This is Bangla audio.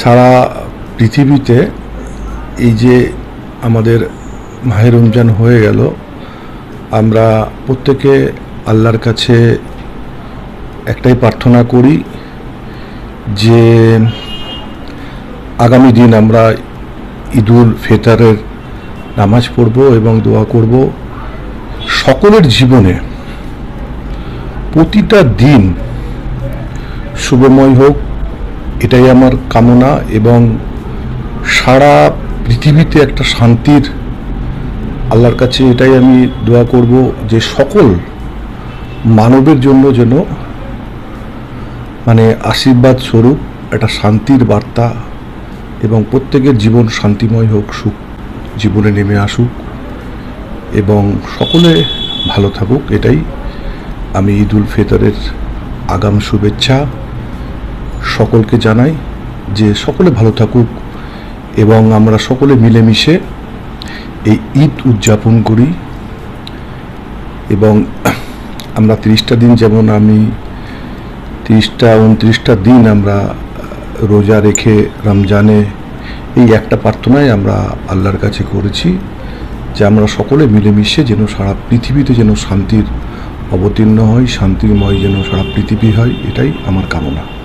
সারা পৃথিবীতে এই যে আমাদের মাহে রমজান হয়ে গেল, আমরা প্রত্যেকে আল্লাহর কাছে একটাই প্রার্থনা করি যে আগামী দিন আমরা ঈদুল ফেতারের নামাজ পড়ব এবং দোয়া করব। সকলের জীবনে প্রতিটা দিন শুভময় হোক এটাই আমার কামনা এবং সারা পৃথিবীতে একটা শান্তির আল্লাহর কাছে এটাই আমি দোয়া করব যে সকল মানবের জন্য যেন মানে আশীর্বাদ স্বরূপ একটা শান্তির বার্তা এবং প্রত্যেকের জীবন শান্তিময় হোক, সুখ জীবনে নেমে আসুক এবং সকলে ভালো থাকুক। এটাই আমি ঈদ উল ফিতরের আগাম শুভেচ্ছা। সকলকে জানাই যে সকলে ভালো থাকুক এবং আমরা সকলে মিলেমিশে এই ঈদ উদযাপন করি এবং আমরা তিরিশটা দিন যেমন আমি তিরিশটা উনত্রিশটা দিন আমরা রোজা রেখে রমজানে এই একটা প্রার্থনাই আমরা আল্লাহর কাছে করেছি যে আমরা সকলে মিলেমিশে যেন সারা পৃথিবীতে যেন শান্তির অবতীর্ণ হয় শান্তিময় যেন সারা পৃথিবী হয়, এটাই আমার কামনা।